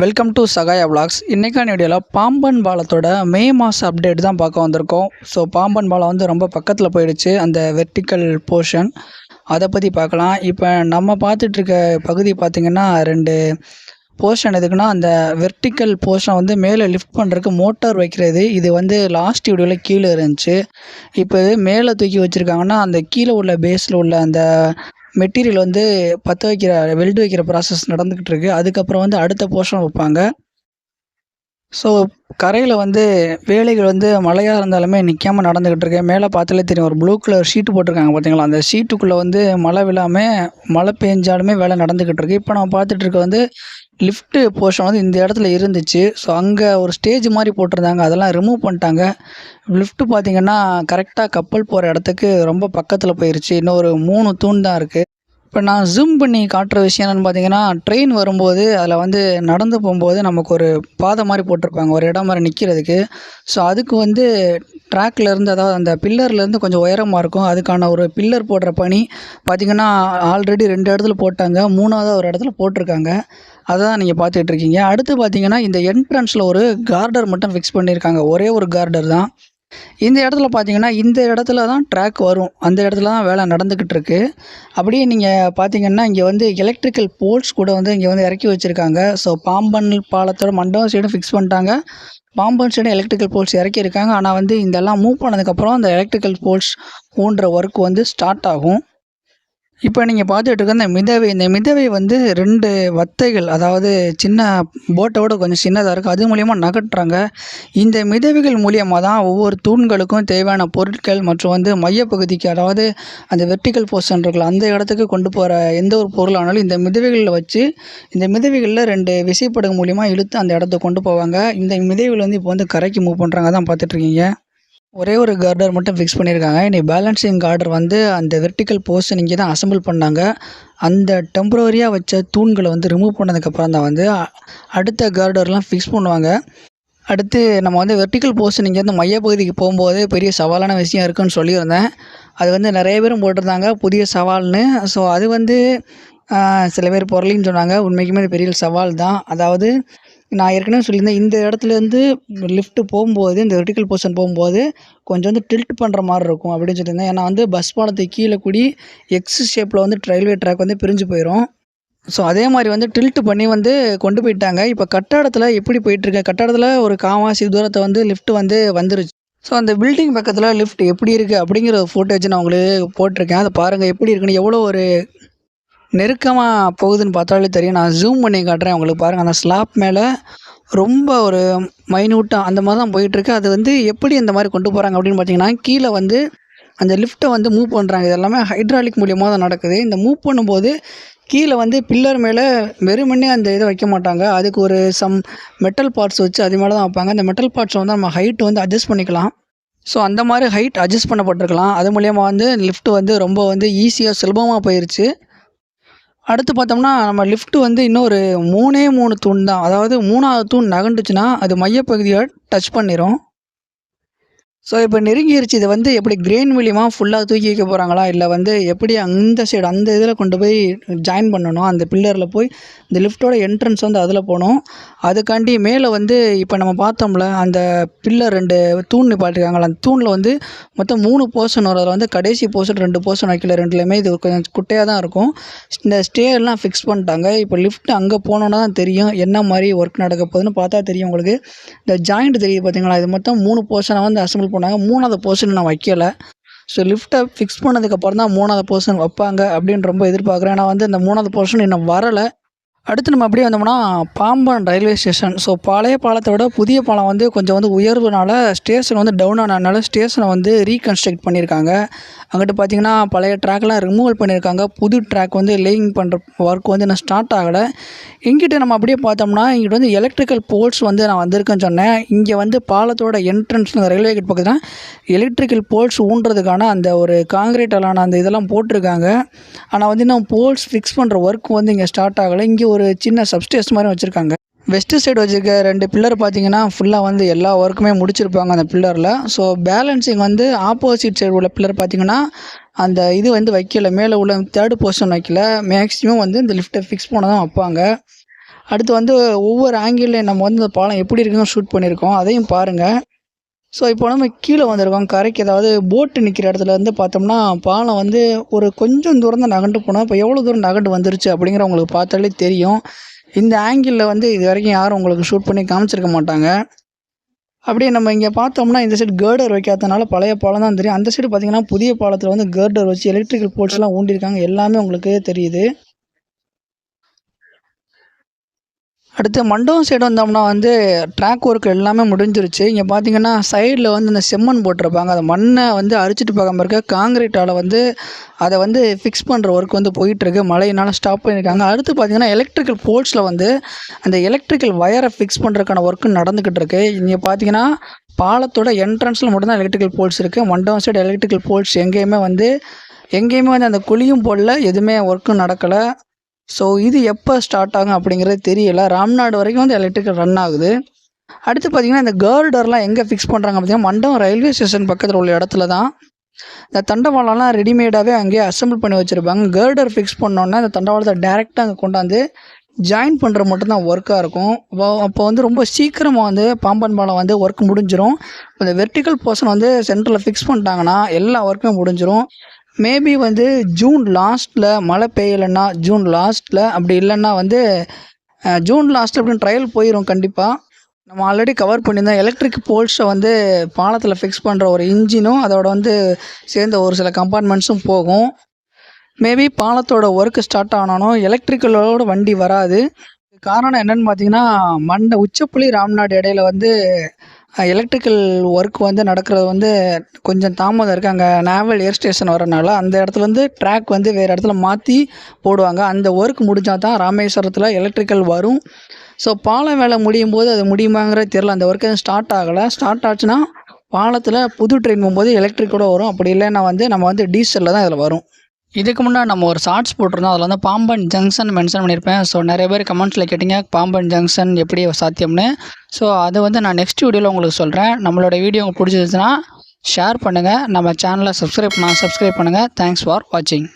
Welcome to Sahaya vlogs. இன்றைக்கான வீடியோவில் பாம்பன் பாலத்தோட மே மாதம் அப்டேட் தான் பார்க்க வந்திருக்கோம். ஸோ பாம்பன் பாலம் வந்து ரொம்ப பக்கத்தில் போயிடுச்சு. அந்த வெர்டிக்கல் போர்ஷன் அதை பற்றி பார்க்கலாம். இப்போ நம்ம பார்த்துட்ருக்க பகுதி பார்த்திங்கன்னா ரெண்டு போர்ஷன் எதுக்குன்னா அந்த வெர்டிக்கல் போர்ஷன் வந்து மேலே லிஃப்ட் பண்ணுறதுக்கு மோட்டார் வைக்கிறது. இது வந்து லாஸ்ட் வீடியோவில் கீழே இருந்துச்சு. இப்போ மேலே தூக்கி வச்சுருக்காங்கன்னா அந்த கீழே உள்ள பேஸில் உள்ள அந்த மெட்டீரியல் வந்து பற்ற வைக்கிற வெல்டு வைக்கிற ப்ராசஸ் நடந்துக்கிட்டு இருக்கு அதுக்கப்புறம் வந்து அடுத்த போர்ஷன் வைப்பாங்க. ஸோ கரையில் வந்து வேலைகள் வந்து மழையாக இருந்தாலுமே நிற்காம நடந்துக்கிட்டு இருக்கு மேலே பார்த்தாலே தெரியும். ஒரு ப்ளூ கலர் ஷீட்டு போட்டிருக்காங்க பார்த்தீங்களா அந்த ஷீட்டுக்குள்ளே வந்து மழை விழாமல் மழை பெஞ்சாலுமே வேலை நடந்துக்கிட்டு இருக்கு இப்போ நம்ம பார்த்துட்டு இருக்க வந்து லிஃப்ட்டு போர்ஷன் வந்து இந்த இடத்துல இருந்துச்சு. ஸோ அங்கே ஒரு ஸ்டேஜ் மாதிரி போட்டிருந்தாங்க. அதெல்லாம் ரிமூவ் பண்ணிட்டாங்க. லிஃப்ட்டு பார்த்தீங்கன்னா கரெக்டாக கப்பல் போகிற இடத்துக்கு ரொம்ப பக்கத்தில் போயிருச்சு. இன்னும் ஒரு மூணு தூண் தான் இருக்குது இப்போ நான் ஜூம் பண்ணி காட்டுற விஷயம் என்னென்னு பார்த்தீங்கன்னா ட்ரெயின் வரும்போது அதில் வந்து நடந்து போகும்போது நமக்கு ஒரு பாதை மாதிரி போட்டிருப்பாங்க. ஒரு இடம் மாதிரி நிற்கிறதுக்கு ஸோ அதுக்கு வந்து ட்ராக்லேருந்து அதாவது அந்த பில்லர்லேருந்து கொஞ்சம் உயரமாக இருக்கும். அதுக்கான ஒரு பில்லர் போடுற பணி பார்த்திங்கன்னா ஆல்ரெடி ரெண்டு இடத்துல போட்டாங்க. மூணாவது ஒரு இடத்துல போட்டிருக்காங்க. அதை தான் நீங்கள் பார்த்துட்டு இருக்கீங்க. அடுத்து பார்த்தீங்கன்னா இந்த என்ட்ரன்ஸில் ஒரு கார்டர் மட்டும் ஃபிக்ஸ் பண்ணியிருக்காங்க ஒரே ஒரு கார்டர் தான். இந்த இடத்துல பார்த்தீங்கன்னா இந்த இடத்துல தான் ட்ராக் வரும். அந்த இடத்துல தான் வேலை நடந்துக்கிட்டு இருக்கு அப்படியே நீங்கள் பார்த்தீங்கன்னா இங்கே வந்து எலக்ட்ரிக்கல் போல்ஸ் கூட வந்து இங்கே வந்து இறக்கி வச்சுருக்காங்க. ஸோ பாம்பன் பாலத்தோட மண்டபம் சைடும் ஃபிக்ஸ் பண்ணிட்டாங்க. பாம்பன் சைடும் எலக்ட்ரிக்கல் போல்ஸ் இறக்கியிருக்காங்க ஆனால் வந்து இதெல்லாம் மூவ் பண்ணதுக்கப்புறம் அந்த எலக்ட்ரிக்கல் போல்ஸ் ஊன்ற ஒர்க் வந்து ஸ்டார்ட் ஆகும். இப்போ நீங்கள் பார்த்துட்டு இருக்க இந்த மிதவை இந்த மிதவை வந்து ரெண்டு வத்தைகள் அதாவது சின்ன போட்டோட கொஞ்சம் சின்னதாக இருக்குது அது மூலியமாக நகட்டுறாங்க இந்த மிதவைகள் மூலியமாக தான் ஒவ்வொரு தூண்களுக்கும் தேவையான பொருட்கள் மற்றும் வந்து மையப்பகுதிக்கு அதாவது அந்த வெர்டிக்கல் போர்ஷன் இருக்குல்ல அந்த இடத்துக்கு கொண்டு போகிற எந்த ஒரு பொருளானாலும் இந்த மிதவைகளில் வச்சு இந்த மிதவைகளில் ரெண்டு விசைப்படகு மூலியமாக இழுத்து அந்த இடத்த கொண்டு போவாங்க. இந்த மிதவைகள் வந்து இப்போ வந்து கரைக்கு மூவ் பண்ணுறாங்க தான் பார்த்துட்ருக்கீங்க ஒரே ஒரு கார்டர் மட்டும் ஃபிக்ஸ் பண்ணியிருக்காங்க இனி பேலன்சிங் கார்டர் வந்து அந்த வெர்டிக்கல் போர்ஷன் இங்கே தான் அசம்பிள் பண்ணாங்க. அந்த டெம்பரவரியாக வச்ச தூண்களை வந்து ரிமூவ் பண்ணதுக்கப்புறம் தான் வந்து அடுத்த கார்டர்லாம் ஃபிக்ஸ் பண்ணுவாங்க. அடுத்து நம்ம வந்து வெர்டிக்கல் போர்ஷன் இங்கேருந்து மையப்பகுதிக்கு போகும்போது பெரிய சவாலான விஷயம் இருக்குன்னு சொல்லியிருந்தேன். அது வந்து நிறைய பேரும் போட்டிருந்தாங்க. புதிய சவால்னு. ஸோ அது வந்து சில பேர் பொருளின்னு சொன்னாங்க. உண்மைக்குமே அது பெரிய சவால் தான். அதாவது நான் ஏற்கனவே சொல்லியிருந்தேன் இந்த இடத்துலேருந்து லிஃப்ட்டு போகும்போது இந்த வெர்டிக்கல் போர்ஷன் போகும்போது கொஞ்சம் வந்து டில்ட் பண்ணுற மாதிரி இருக்கும் அப்படின்னு சொல்லியிருந்தேன். ஏன்னா வந்து பஸ் பாலத்துக்கு கீழே கூடி எக்ஸ் ஷேப்பில் வந்து ரயில்வே ட்ராக் வந்து பிரிஞ்சு போயிடும் ஸோ அதே மாதிரி வந்து டில்ட் பண்ணி வந்து கொண்டு போயிட்டாங்க. இப்போ கட்டடத்தில் எப்படி போயிட்டுருக்கு? கட்டடத்தில் ஒரு காவாசி தூரத்தை வந்து லிஃப்ட் வந்து வந்துருச்சு. ஸோ அந்த பில்டிங் பக்கத்தில் லிஃப்ட் எப்படி இருக்குது அப்படிங்கிற ஃபோட்டேஜ் நான் உங்களுக்கு போட்டிருக்கேன். அதை பாருங்கள் எப்படி இருக்குன்னு. எவ்வளோ ஒரு நெருக்கமாக போகுதுன்னு பார்த்தாலே தெரியும். நான் ஜூம் பண்ணி காட்டுறேன் உங்களுக்கு பாருங்கள் அந்த ஸ்லாப் மேலே ரொம்ப ஒரு மைன்யூட்டாக அந்த மாதிரி தான் போயிட்டுருக்கு அது வந்து எப்படி இந்த மாதிரி கொண்டு போகிறாங்க அப்படின்னு பார்த்தீங்கன்னா கீழே வந்து அந்த லிஃப்ட்டை வந்து மூவ் பண்ணுறாங்க இது எல்லாமே ஹைட்ராலிக் மூலியமாக தான் நடக்குது. இந்த மூவ் பண்ணும்போது கீழே வந்து பில்லர் மேலே வெறுமனே அந்த இதை வைக்க மாட்டாங்க. அதுக்கு ஒரு சம் மெட்டல் பார்ட்ஸ் வச்சு அது மேலே தான் வைப்பாங்க. அந்த மெட்டல் பார்ட்ஸை வந்து நம்ம ஹைட் வந்து அட்ஜஸ்ட் பண்ணிக்கலாம். ஸோ அந்த மாதிரி ஹைட் அட்ஜஸ்ட் பண்ணப்பட்டிருக்கலாம். அது மூலியமாக வந்து லிஃப்ட் வந்து ரொம்ப வந்து ஈஸியாக சுலபமாக போயிடுச்சு அடுத்து பார்த்தோம்னா நம்ம லிஃப்ட் வந்து இன்னும் ஒரு மூணே மூணு தூண் தான். அதாவது மூணாவது தூண் நகண்டுச்சுன்னா அது மையப்பகுதியை டச் பண்ணிடும் ஸோ இப்போ நெருங்கிருச்சு. இதை வந்து எப்படி கிரெயின் மூலியமாக ஃபுல்லாக தூக்கி வைக்க போகிறாங்களா இல்லை வந்து எப்படி அந்த சைடு அந்த இதில் கொண்டு போய் ஜாயின் பண்ணணும்? அந்த பில்லரில் போய் இந்த லிஃப்ட்டோட என்ட்ரன்ஸ் வந்து அதில் போகணும். அதுக்காண்டி மேலே வந்து இப்போ நம்ம பார்த்தோம்ல அந்த பில்லர் ரெண்டு தூண் நிப்பாட்டிருக்காங்களா அந்த தூணில் வந்து மொத்தம் மூணு போர்ஷன் வரும் அதில் வந்து கடைசி போர்ஷன் ரெண்டு போர்ஷன் வைக்கல ரெண்டுலேயுமே இது கொஞ்சம் குட்டையாக தான் இருக்கும். இந்த ஸ்டேர்லாம் ஃபிக்ஸ் பண்ணிட்டாங்க. இப்போ லிஃப்ட் அங்கே போனோன்னா தான் தெரியும் என்ன மாதிரி ஒர்க் நடக்க போகுதுன்னு பார்த்தா தெரியும் உங்களுக்கு. இந்த ஜாயிண்ட் தெரியுது பார்த்தீங்களா இது மொத்தம் மூணு போர்ஷனை வந்து அசம்பிள் பண்ணாங்க மூணாவது போர்ஷன் நான் வைக்கலை. ஸோ லிஃப்ட்டை ஃபிக்ஸ் பண்ணதுக்கப்புறம் தான் மூணாவது போர்ஷன் வைப்பாங்க அப்படின்னு ரொம்ப எதிர்பார்க்குறேன். ஏன்னா வந்து இந்த மூணாவது போர்ஷன் இன்னும் வரலை. அடுத்து நம்ம அப்படியே வந்தோம்னா பாம்பன் ரயில்வே ஸ்டேஷன் ஸோ பழைய பாலத்தை விட புதிய பாலம் வந்து கொஞ்சம் வந்து உயர்வுனால ஸ்டேஷன் வந்து டவுன் ஆனதுனால ஸ்டேஷனை வந்து ரீகன்ஸ்ட்ரக்ட் பண்ணியிருக்காங்க. அங்கிட்டு பார்த்தீங்கன்னா பழைய ட்ராக்லாம் ரிமூவல் பண்ணியிருக்காங்க புது ட்ராக் வந்து லேயிங் பண்ணுற ஒர்க் வந்து நான் ஸ்டார்ட் ஆகலை. இங்கிட்ட நம்ம அப்படியே பார்த்தோம்னா இங்கிட்ட வந்து எலக்ட்ரிக்கல் போல்ஸ் வந்து நான் வந்திருக்கேன்னு சொன்னேன். இங்கே வந்து பாலத்தோட என்ட்ரன்ஸ் ரயில்வே கேட் பக்கத்தில் எலக்ட்ரிக்கல் போல்ஸ் ஊன்றதுக்கான அந்த ஒரு காங்கிரீட்டாலான அந்த இதெல்லாம் போட்டிருக்காங்க. ஆனால் வந்து இன்னும் போல்ஸ் ஃபிக்ஸ் பண்ணுற ஒர்க் வந்து இங்கே ஸ்டார்ட் ஆகலை. இங்கே ஒரு சின்ன சப்ஸ்டேஷன் மாதிரி வச்சுருக்காங்க. வெஸ்ட் சைடு வச்சுருக்க ரெண்டு பில்லர் பார்த்தீங்கன்னா ஃபுல்லாக வந்து எல்லா ஒர்க்குமே முடிச்சிருப்பாங்க அந்த பில்லரில் ஸோ பேலன்சிங் வந்து ஆப்போசிட் சைடு உள்ள பில்லர் பார்த்தீங்கன்னா அந்த இது வந்து வைக்கல. மேலே உள்ள தேர்டு போர்ஷன் வைக்கல. மேக்ஸிமம் வந்து இந்த லிஃப்ட்டை ஃபிக்ஸ் பண்ண தான் வைப்பாங்க. அடுத்து வந்து ஒவ்வொரு ஆங்கிள்லையும் நம்ம வந்து இந்த பாலம் எப்படி இருக்குன்னு ஷூட் பண்ணியிருக்கோம். அதையும் பாருங்கள் ஸோ இப்போ நம்ம கீழே வந்திருக்கோம். கரைக்கு அதாவது போட்டு நிற்கிற இடத்துல வந்து பார்த்தோம்னா பாலம் வந்து ஒரு கொஞ்சம் தூரம் தான் நகண்டு போனோம். இப்போ எவ்வளோ தூரம் நகண்டு வந்துருச்சு அப்படிங்கிற உங்களுக்கு பார்த்தாலே தெரியும். இந்த ஆங்கிளில் வந்து இது வரைக்கும் யாரும் உங்களுக்கு ஷூட் பண்ணி காமிச்சிருக்க மாட்டாங்க. அப்படியே நம்ம இங்கே பார்த்தோம்னா இந்த சைடு கேர்டர் வைக்காதனால பழைய பாலம் தான் தெரியும். அந்த சைடு பார்த்தீங்கன்னா புதிய பாலத்தில் வந்து கேர்டர் வச்சு எலக்ட்ரிக்கல் போல்ஸ்லாம் ஊண்டியிருக்காங்க எல்லாமே உங்களுக்கு தெரியுது. அடுத்து மண்டபம் சைடு வந்தோம்னா வந்து ட்ராக் ஒர்க் எல்லாமே முடிஞ்சிருச்சு. இங்கே பார்த்தீங்கன்னா சைடில் வந்து இந்த செம்மண் போட்டிருப்பாங்க. அந்த மண்ணை வந்து அரிச்சிட்டு பார்க்காம இருக்க காங்கிரீட்டால் வந்து அதை வந்து ஃபிக்ஸ் பண்ணுற ஒர்க் வந்து போயிட்டுருக்கு. மழையினால் ஸ்டாப் பண்ணியிருக்காங்க. அடுத்து பார்த்தீங்கன்னா எலக்ட்ரிக்கல் போல்ஸில் வந்து அந்த எலக்ட்ரிக்கல் வயரை ஃபிக்ஸ் பண்ணுறதுக்கான ஒர்க்கு நடந்துக்கிட்டு இருக்கு. இங்கே பார்த்தீங்கன்னா பாலத்தோட என்ட்ரன்ஸில் மட்டும்தான் எலக்ட்ரிக்கல் போல்ஸ் இருக்குது மண்டபம் சைடு எலக்ட்ரிக்கல் போல்ஸ் எங்கேயுமே வந்து எங்கேயுமே வந்து அந்த குழியும் போடல. எதுவுமே ஒர்க்கும் நடக்கலை. ஸோ இது எப்போ ஸ்டார்ட் ஆகும் அப்படிங்கிறது தெரியல. ராம்நாடு வரைக்கும் வந்து எலக்ட்ரிக்கல் ரன் ஆகுது. அடுத்து பார்த்தீங்கன்னா இந்த கேர்டர்லாம் எங்கே ஃபிக்ஸ் பண்ணுறாங்க பார்த்தீங்கன்னா மண்டபம் ரயில்வே ஸ்டேஷன் பக்கத்தில் உள்ள இடத்துல தான். இந்த தண்டவாளம்லாம் ரெடிமேடாகவே அங்கேயே அசம்பிள் பண்ணி வச்சுருப்பாங்க. கேர்டர் ஃபிக்ஸ் பண்ணோன்னா இந்த தண்டவாளத்தை டேரெக்டாக அங்கே கொண்டாந்து ஜாயின் பண்ணுற மட்டும்தான் ஒர்க்காக இருக்கும். அப்போ அப்போ வந்து ரொம்ப சீக்கிரமாக வந்து பாம்பன் பாலம் வந்து ஒர்க் முடிஞ்சிடும் இந்த வெர்டிக்கல் போர்ஷன் வந்து சென்டரில் ஃபிக்ஸ் பண்ணிட்டாங்கன்னா எல்லா ஒர்க்குமே முடிஞ்சிடும் மேபி வந்து ஜூன் லாஸ்ட்டில் மழை பெய்யலைன்னா ஜூன் லாஸ்ட்டில் அப்படி இல்லைன்னா வந்து ஜூன் லாஸ்ட் அப்படின்னு ட்ரையல் போயிடும் கண்டிப்பாக நம்ம ஆல்ரெடி கவர் பண்ணியிருந்தோம் எலக்ட்ரிக் போல்ஸை வந்து பாலத்தில் ஃபிக்ஸ் பண்ணுற ஒரு இன்ஜினும் அதோட வந்து சேர்ந்த ஒரு சில கம்பார்ட்மெண்ட்ஸும் போகும். மேபி பாலத்தோட ஒர்க்கு ஸ்டார்ட் ஆனாலும் எலக்ட்ரிக்கலோட வண்டி வராது. காரணம் என்னன்னு பார்த்தீங்கன்னா மண்டை உச்சப்புலி ராம்நாடு இடையில வந்து எலக்ட்ரிக்கல் ஒர்க் வந்து நடக்கிறது வந்து கொஞ்சம் தாமதம் இருக்குது அங்கே நேவல் ஏர் ஸ்டேஷன் வரனால அந்த இடத்துல வந்து ட்ராக் வந்து வேறு இடத்துல மாற்றி போடுவாங்க. அந்த ஒர்க் முடிஞ்சால் தான் ராமேஸ்வரத்தில் எலக்ட்ரிக்கல் வரும். ஸோ பாலம் வேலை முடியும் போது அது முடியுமாங்கிற தெரில அந்த ஒர்க் எதுவும் ஸ்டார்ட் ஆகலை. ஸ்டார்ட் ஆச்சுன்னா பாலத்தில் புது ட்ரெயின் போகும்போது எலக்ட்ரிக்கோட வரும். அப்படி இல்லைன்னா வந்து நம்ம வந்து டீசலில் தான் இதில் வரும். இதுக்கு முன்னாடி நம்ம ஒரு ஷார்ட்ஸ் போட்டிருந்தோம். அதில் வந்து பாம்பன் ஜங்ஷன் மென்ஷன் பண்ணியிருப்பேன். ஸோ நிறைய பேர் கமெண்ட்ஸில் கேட்டிங்க பாம்பன் ஜங்ஷன் எப்படி சாத்தியம்னு. ஸோ அதை வந்து நான் நெக்ஸ்ட் வீடியோவில் உங்களுக்கு சொல்கிறேன் நம்மளோட வீடியோ உங்களுக்கு பிடிச்சிருந்துச்சுன்னா ஷேர் பண்ணுங்கள் நம்ம சேனலை சப்ஸ்கிரைப் பண்ணால் சப்ஸ்கிரைப் பண்ணுங்கள் தேங்க்ஸ் ஃபார் வாட்சிங்